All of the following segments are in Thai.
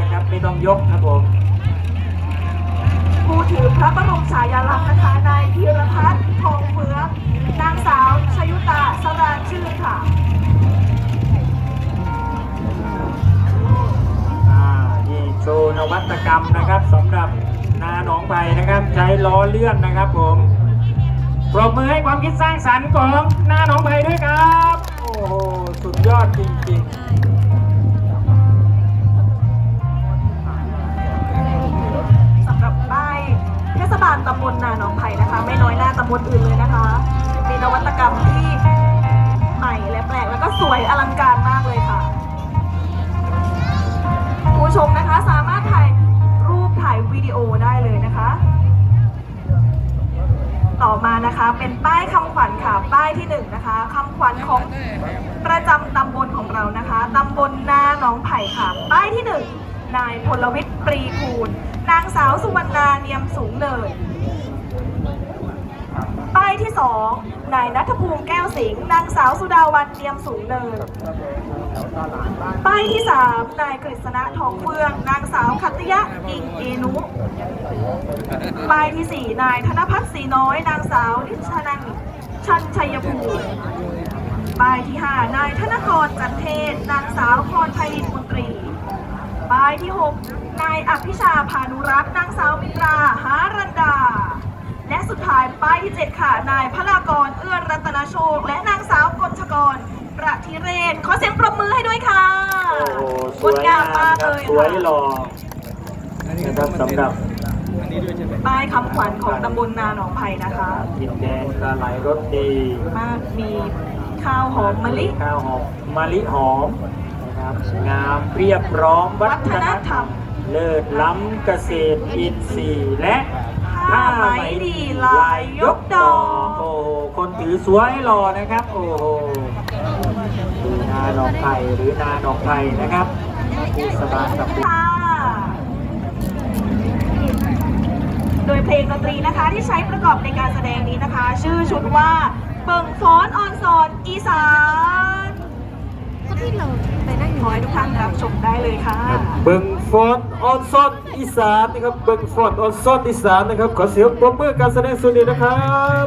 นะครับ ไม่ต้องยกครับผมผู้ถือพระบรมฉายาลักษณ์นะคะนายธีรพัฒน์ทองเฟืองนางสาวชยุตาสรานชื่นค่ะอ่านี่โชว์นวัตกรรมนะครับสำหรับนาหนองไผ่นะครับ ใช้ล้อเลื่อนนะครับผมปรบมือให้ความคิดสร้างสรรค์ของนาหนองไผ่ด้วยครับ โอ้โห สุดยอดจริงส บลตำบลนาหนองไผ่นะคะ ไม่น้อยหน้าตำบลอื่นเลยนะคะมีนวัตกรรมที่ใหม่และแปลกแล้วก็สวยอลังการมากเลยค่ะ ผู้ชมนะคะสามารถถ่ายรูปถ่ายวิดีโอได้เลยนะคะ ต่อมานะคะเป็นป้ายคำขวัญค่ะ ป้ายที่หนึ่งนะคะคำขวัญของประจำตำบลของเรานะคะตำบลนาหนองไผ่ค่ะ ป้ายที่หนึ่งนายพลวิทย์ปรีคูณ นางสาวสุวรรณาเนียมสูงเนินป้ายที่สองนายนัทภูมิแก้วสิงห์นางสาวสุดาวันเนียมสูงเนินป้ายที่สามนายกฤษณะทองเฟือง นางสาวคัตยะอิงเอนุป้ายที่สี่นายธนพัฒน์ศรีน้อย นางสาวนิชนันชันชัยภูมิป้ายที่ห้านายธนกรจันเทศ นางสาวพรไพรินมนตรี ป้ายที่หกนายอภิชาพานุรักษ์นางสาวมิตราหารันดา และสุดท้ายป้ายที่ 7 ค่ะ นายพลากร เอื้อรัตนโชค และนางสาวกฎชกรประทิเรศขอเสียงปรบมือให้ด้วยค่ะโอ้โหสงวดยงามมากเลยสวยหล่อนะครับสำหรับป้ายคำขวัญของตำบลนาหนองไผ่นะคะดินแดนกระไหลรสดีมากมีข้าวหอมมะลิ ข้าวหอมมะลิหอม งามเรียบพร้อมวัฒนธรรม เลิศล้ำเกษตรอินทรีย์และผ้าไหมดีลายยกดอก โอ้โห คนถือสวยหล่อนะครับ โอ้โหนาหนองไผ่หรือนาหนองไผ่นะครับสบายกับผู้ค่ะโดยเพลงดนตรีนะคะที่ใช้ประกอบในการแสดงนี้นะคะ ชื่อชุดว่าเบิ่งฟ้อนออนซอนอีสาน ก็ที่เราไปนั่งอขยู่อให้ทุกท่านรับชมได้เลยค่ะ เบิ่งฟอนออนซอนอีสานนะครับเบิ่งฟอนออนซอนอีสานนะครับขอเสียงปรบมือการแสดงสุดนี้นะครับ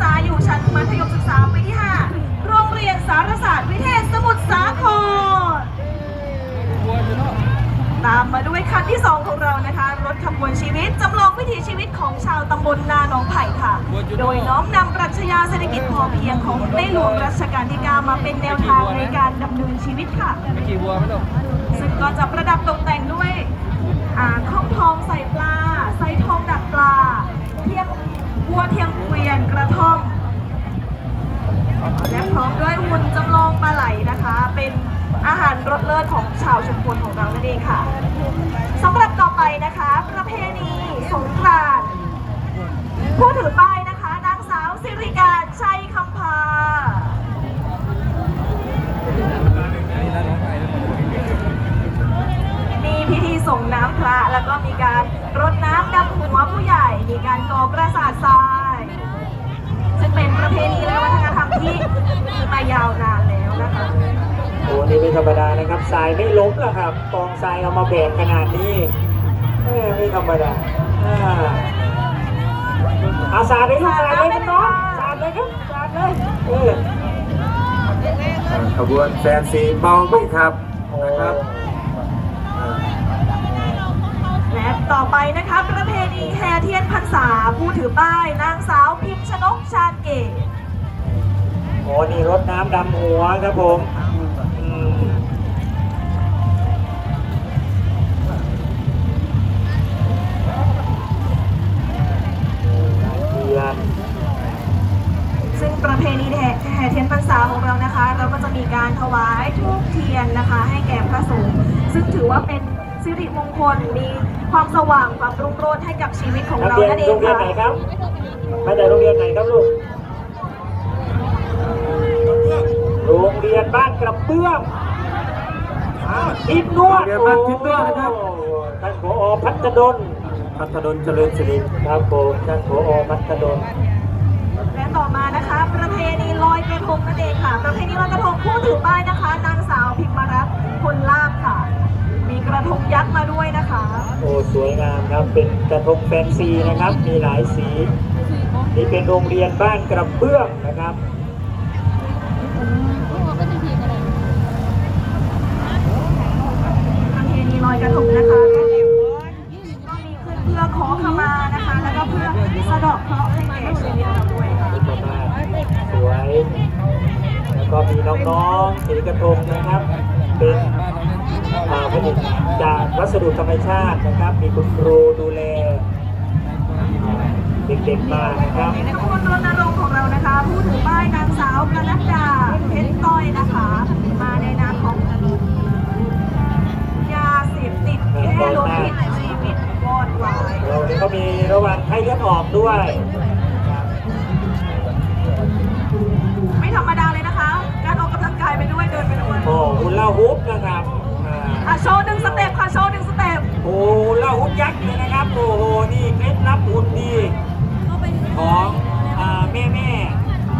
ษาอยู่ชั้นมัธยมศึกษาปีที่ 5 โรงเรียนสารศาสตร์วิเทศสมุทรสาคร ตามมาด้วยคันที่ 2 ของเรานะคะ รถขบวนชีวิตจำลองวิถีชีวิตของชาวตำบลนาหนองไผ่ค่ะ โดยน้อมนำปรัชญาเศรษฐกิจพอเพียงของในหลวงรัชกาลที่ 9 มาเป็นแนวทางในการดำเนินชีวิตค่ะกี่วัวไม่ต้องซึ่งก็จะประดับตกแต่งด้วยอ่าข้องทองใส่ปลา ใส่ทองดักปลา เทียมวัวเทียม กวียนกระท่อม และพร้อมด้วยหุ่นจำลองปลาไหลนะคะ เป็นอาหารรสเลิศของชาวชุมพลของเรานั่นเองค่ะสำหรับต่อไปนะคะ ประเพณีสงกรานต์ผู้ถือป้ายนะคะนางสาวสิริการชัยคำพามีพิธีส่งน้ำพระ แล้วก็มีการรดน้ำดำหัวผู้ใหญ่ มีการก่อกระสาทราย ป็นประเพณีและวัฒนธรรมที่มีมายาวนานแล้วนะคะโอ้นี่ไม่ธรรมดานะครับทรายไม่ล้มหรอกครับกองทรายเอามาแบกขนาดนี้เอ้ยไม่ธรรมดาอ่าอาสาดเลยลูกสาดเลยน้องสาดเลยครับสาดเลยเออขบวนแฟนซีเมาไม่ขับนะครับอ่า และต่อไปนะคะประเพณีแห่เทียนพรรษาผู้ถือป้ายนางสาวพิมชนกชาญเกตโอ้นี่รดน้ำดำหัวครับผมอืมเทียนซึ่งประเพณีแห่แห่เทียนพรรษาของเรานะคะ เราก็จะมีการถวายทูบเทียนนะคะ ให้แก่พระสงฆ์ซึ่งถือว่าเป็น สิริมงคล มีความสว่างความรุ่งโรจน์ให้กับชีวิตของนักเราเรียนนั่นเอโรงงเรียนค่ะไหนครับมาจากโรงเรียนไหนครับลูก โรงเรียนบ้านกระเบื้องอ่าทิศนวดโรงเรียนบ้านทิศนวดนะครับโอ้ท่านผอพัฒดลพัฒนนเจริญสิริครับผมท่านผอพัฒดลและต่อมานะคะ ประเพณีลอยกระทงนั่นเองค่ะ ประเพณีลอยกระทงผู้ถือป้ายนะคะ นางสาวพิมรัตน์พลลาบค่ะมีก ระทงยักษ์มาด้วยนะคะ โอ้สวยงามครับเป็นกระทงแฟนซีนะครับ มีหลายสี นี่เป็นโรงเรียนบ้านกระเบื้องนะครับประเพณีลอยกระทงนะคะก็มีขึ้นเพื่อขอขมานะคะ แล้วก็เพื่อสะเดอกเคราะห์ให้แก่ชีวิตเราด้วยค่ะนี่ประมาณสวย แล้วก็มีน้องๆถือกระทงนะครับ เป็นอ่าผลิต จากวัสดุธรรมชาตินะครับ มีคุณครูดูแลอ่าเด็กๆมานะครับขบวนรณรงค์ของเรานะคะ ผู้ถือป้ายนางสาวกนัดดาเพชรต้อยนะคะ มาในนามของยาเสพติดแค่ลดผิดชีวิตวอดวายเราเนี่ยก็มีระหว่างไข้เลือดออกด้วย ไม่ธรรมดาเลยนะคะ การออกกำลังกายไปด้วยเดินไปด้วยโอ้หุ่นล่าฮุบนะครับ อ่าอะโชว์หนึ่งสเต็ปค่ะ โชว์หนึ่งสเต็ปโอ้หุ่นล่าฮุบยักษ์เลยนะครับ โอ้โห นี่เคล็ดลับหุ่นดีของอ่าแม่แม่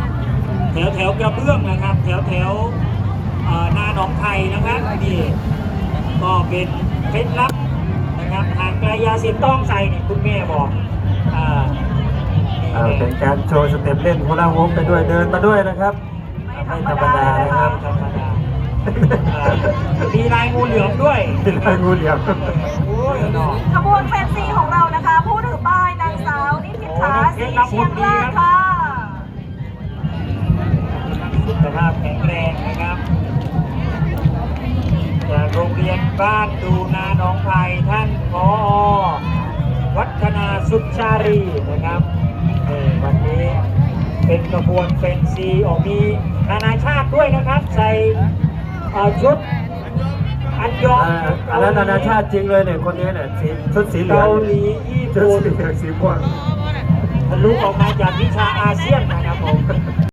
ๆแถวแถวๆกระเบื้องนะครับ แถวแถวๆอ่านาหนองไทยนะครับนี่ก็เป็นเคล็ดลับนะครับหากไกลยาเสียบต้องใส่เนี่ยคุณแม่บอกอ่านี่อ่าเลยเป็นการโชว์สเต็ปเล่นฮูลาฮูปไปด้วยเดินมาด้วยนะครับ ไม่ธรรมดานะครับธรร มดาอ่ามีลายงูเหลือมด้วยเป็นลายงูเหลี่ยมโอ้ยเนาะขบวนแฟนซีของเรานะคะ ผู้ถือป้ายนางสาวนิพิธาสีเชียงรากค่ะสุขภาพแข็งแรงนะครับจากโรงเรียนบ้านดูนาหนองไผ่ท่านพอวัฒนาสุชารีนะครับนี่วันนี้เป็นกระบวนเฟนซีออกมีนานาชาติด้วยนะครับ ใส่เอ่อ ชุดอันยองอ่าอันนั้นนานาชาติจริงเลยเนี่ยคนนี้เนี่ยชุดสีเหลืองเกาหลีญี่ชุดปุ่นสีเว่วทะลุออกมาจากวิชาอาเซียนนะครับผม